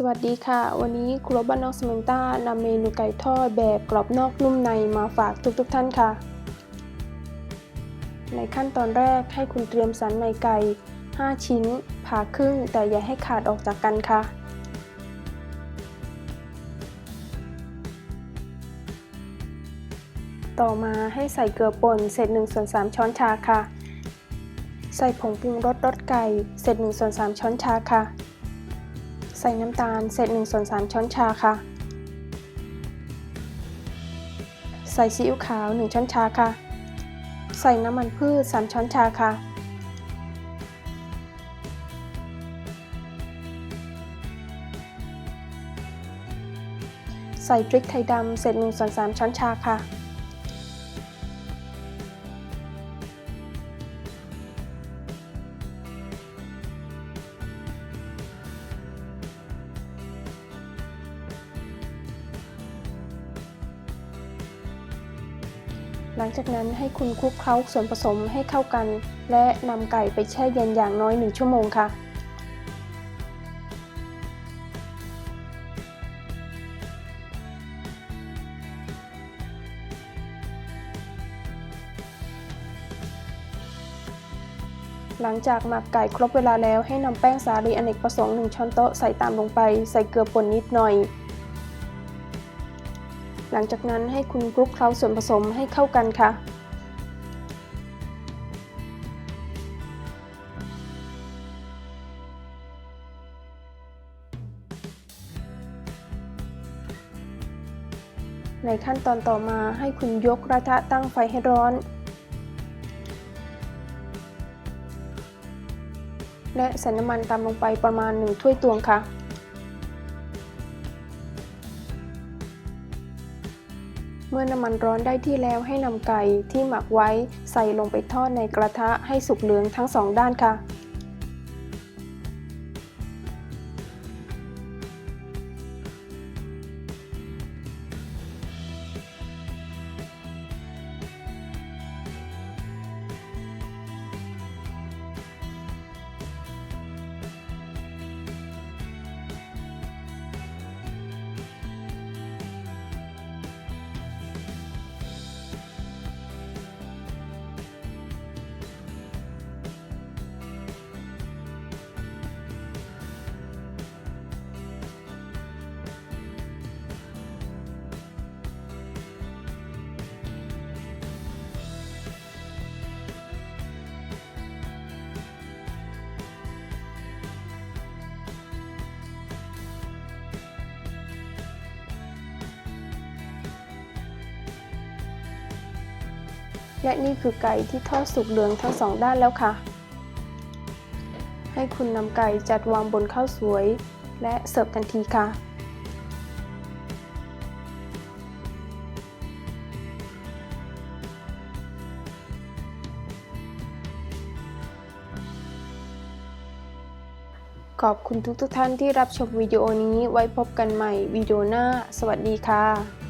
สวัสดีค่ะ วันนี้ครัวบ้านนอกสเมนต้านำเมนูไก่ทอดแบบกรอบนอกนุ่มในมาฝากทุกๆทท่านค่ะ ในขั้นตอนแรกให้คุณเตรียมสันในไก่ 5 ชิ้น ผ่าครึ่งแต่อย่าให้ขาดออกจากกันค่ะ ต่อมาให้ใส่เกลือป่นเศษ1ส่วน3ช้อนชาค่ะ ใส่ผงปรุงรสรสไก่เศษ1ส่วน3ช้อนชาค่ะ ใส่น้ำตาลเศษ1ส่วน3ช้อนชาค่ะ ใส่ซีอิ๊วขาว 1 ช้อนชาค่ะ ใส่น้ำมันพืช 3 ช้อนชาค่ะ ใส่พริกไทยดำเศษ1ส่วน3ช้อนชาค่ะ หลังจากนั้นให้คุณคลุกเคล้าส่วนผสมให้เข้ากัน และนำไก่ไปแช่เย็นอย่างน้อย 1 ชั่วโมงค่ะ หลังจากหมักไก่ครบเวลาแล้วให้นำแป้งสาลีอเนกประสงค์ 1 ช้อนโต๊ะใส่ตามลงไป ใส่เกลือป่นนิดหน่อย หลังจากนั้นให้คุณคลุกเคล้าส่วนผสมให้เข้ากันค่ะ ในขั้นตอนต่อมาให้คุณยกกระทะตั้งไฟให้ร้อนและใส่น้ำมันตามลงไปประมาณ 1 ถ้วยตวงค่ะ เมื่อน้ำมันร้อนได้ที่แล้วให้นำไก่ที่หมักไว้ใส่ลงไปทอดในกระทะให้สุกเหลืองทั้งสองด้านค่ะ และนี่คือไก่ที่ทอดสุกเหลืองทั้งสองด้านแล้วค่ะ ให้คุณนำไก่จัดวางบนข้าวสวย และเสิร์ฟทันทีค่ะ ขอบคุณทุกๆทท่านที่รับชมวิดีโอนี้ไว้พบกันใหม่วิดีโอหน้า สวัสดีค่ะ